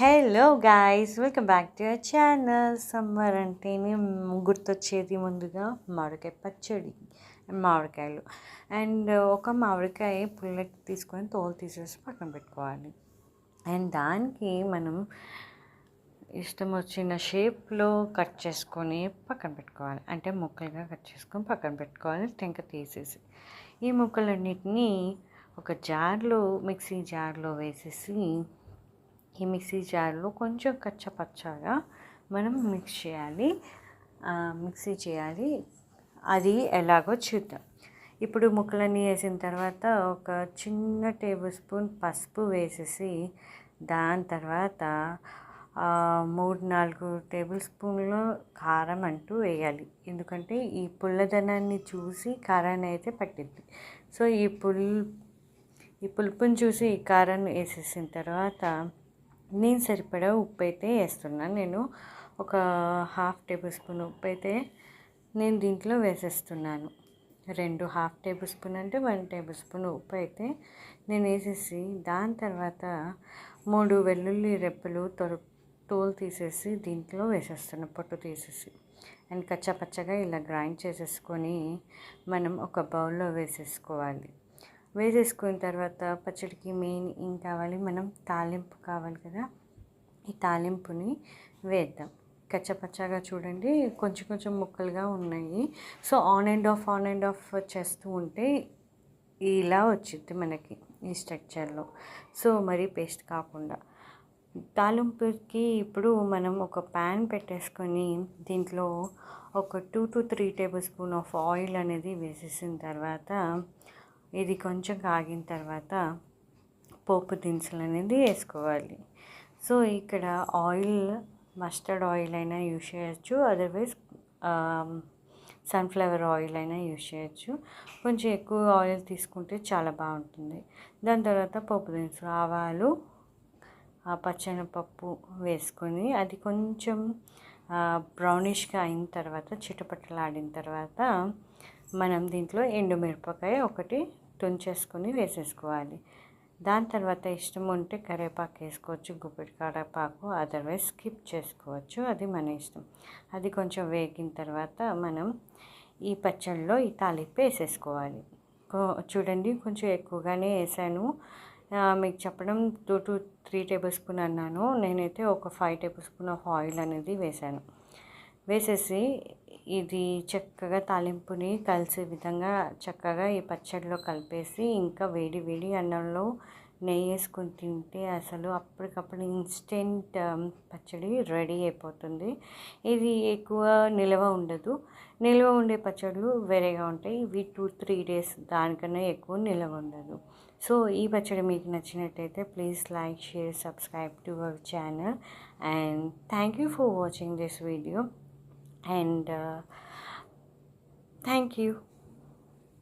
Hello guys welcome back to our channel summer అంటేనే గుర్తొచ్చేది ముందుగా మామిడికాయ పచ్చడి మామిడికాయలు. అండ్ ఒక మామిడికాయ పుల్లెట్ తీసుకొని తోలు తీసేసి పక్కన పెట్టుకోవాలి. అండ్ దానికి మనం ఇష్టం వచ్చిన షేప్లో కట్ చేసుకొని పక్కన పెట్టుకోవాలి. అంటే ముక్కలుగా కట్ చేసుకొని పక్కన పెట్టుకోవాలి. టెంక తీసేసి. ఈ ముక్కలన్నిటినీ ఒక జార్లో మిక్సీ జార్లో వేసేసి ఈ మిక్సీ జార్లో కొంచెం కచ్చపచ్చగా మనం మిక్స్ చేయాలి. మిక్సీ చేయాలి. అది ఎలాగో చూద్దాం. ఇప్పుడు ముక్కలన్నీ వేసిన తర్వాత ఒక చిన్న టేబుల్ స్పూన్ పసుపు వేసేసి దాని తర్వాత మూడు నాలుగు టేబుల్ స్పూన్లు కారం అంటూ వేయాలి. ఎందుకంటే ఈ పుల్లదనాన్ని చూసి కారాన్ని అయితే పట్టింది సో ఈ పుల్ ఈ పులుపుని చూసి ఈ కారాన్ని వేసేసిన తర్వాత నేను సరిపడా ఉప్పు అయితే వేస్తున్నాను నేను ఒక హాఫ్ టేబుల్ స్పూన్ ఉప్పు అయితే నేను దీంట్లో వేసేస్తున్నాను. రెండు హాఫ్ టేబుల్ స్పూన్ అంటే వన్ టేబుల్ స్పూన్ ఉప్పు అయితే నేను వేసేసి దాని తర్వాత మూడు వెల్లుల్లి రెప్పలు తొర తోలు తీసేసి దీంట్లో వేసేస్తున్నాను పొట్టు తీసేసి. అండ్ కచ్చాపచ్చగా ఇలా గ్రైండ్ చేసేసుకొని మనం ఒక బౌల్లో వేసేసుకోవాలి. వేసేసుకున్న తర్వాత పచ్చడికి మెయిన్ ఏం కావాలి? మనం తాలింపు కావాలి కదా. ఈ తాలింపుని వేద్దాం. కచ్చపచ్చగా చూడండి కొంచెం కొంచెం ముక్కలుగా ఉన్నాయి. So on and off on and off చేస్తూ ఉంటే ఇలా వచ్చింది మనకి ఈ స్ట్రక్చర్లో సో మరి పేస్ట్ కాకుండా. తాలింపుకి ఇప్పుడు మనం ఒక ప్యాన్ పెట్టేసుకొని దీంట్లో ఒక two to three tablespoon of oil అనేది వేసేసిన తర్వాత ఇది కొంచెం కాగిన తర్వాత పోపు దినుసులు అనేది వేసుకోవాలి. సో ఇక్కడ ఆయిల్ మస్టర్డ్ ఆయిల్ అయినా యూజ్ చేయొచ్చు. అదర్వైజ్ సన్ఫ్లవర్ ఆయిల్ అయినా యూజ్ చేయొచ్చు. కొంచెం ఎక్కువ ఆయిల్ తీసుకుంటే చాలా బాగుంటుంది. దాని తర్వాత పోపు దినుసులు ఆవాలు పచ్చనపప్పు వేసుకొని అది కొంచెం బ్రౌనిష్గా అయిన తర్వాత చిటపట్టలాడిన తర్వాత మనం దీంట్లో ఎండుమిరపకాయ ఒకటి తుంచేసుకొని వేసేసుకోవాలి. దాని తర్వాత ఇష్టం ఉంటే కరివేపాకు వేసుకోవచ్చు గుప్పిడి కరివేపాకు అదర్వైజ్ స్కిప్ చేసుకోవచ్చు. అది మన ఇష్టం. అది కొంచెం వేగిన తర్వాత మనం ఈ పచ్చళ్ళలో ఈ తాలింపు వేసేసుకోవాలి. చూడండి కొంచెం ఎక్కువగానే వేసాను. మీకు చెప్పడం two to three tablespoon అన్నాను. నేనైతే ఒక five tablespoon of oil అనేది వేసాను. వేసేసి ఇది చక్కగా తాలింపుని కలిసే విధంగా చక్కగా ఈ పచ్చడిలో కలిపేసి ఇంకా వేడి వేడి అన్నంలో నెయ్యి వేసుకుని తింటే అసలు అప్పటికప్పుడు ఇన్స్టెంట్ um, పచ్చడి రెడీ అయిపోతుంది. ఇది ఎక్కువ నిల్వ ఉండదు. నిల్వ ఉండే పచ్చళ్ళు వేరేగా ఉంటాయి. ఇవి టూ త్రీ డేస్ దానికన్నా ఎక్కువ నిల్వ ఉండదు. సో ఈ పచ్చడి మీకు నచ్చినట్టయితే please like share subscribe to our channel and thank you for watching this video and uh, thank you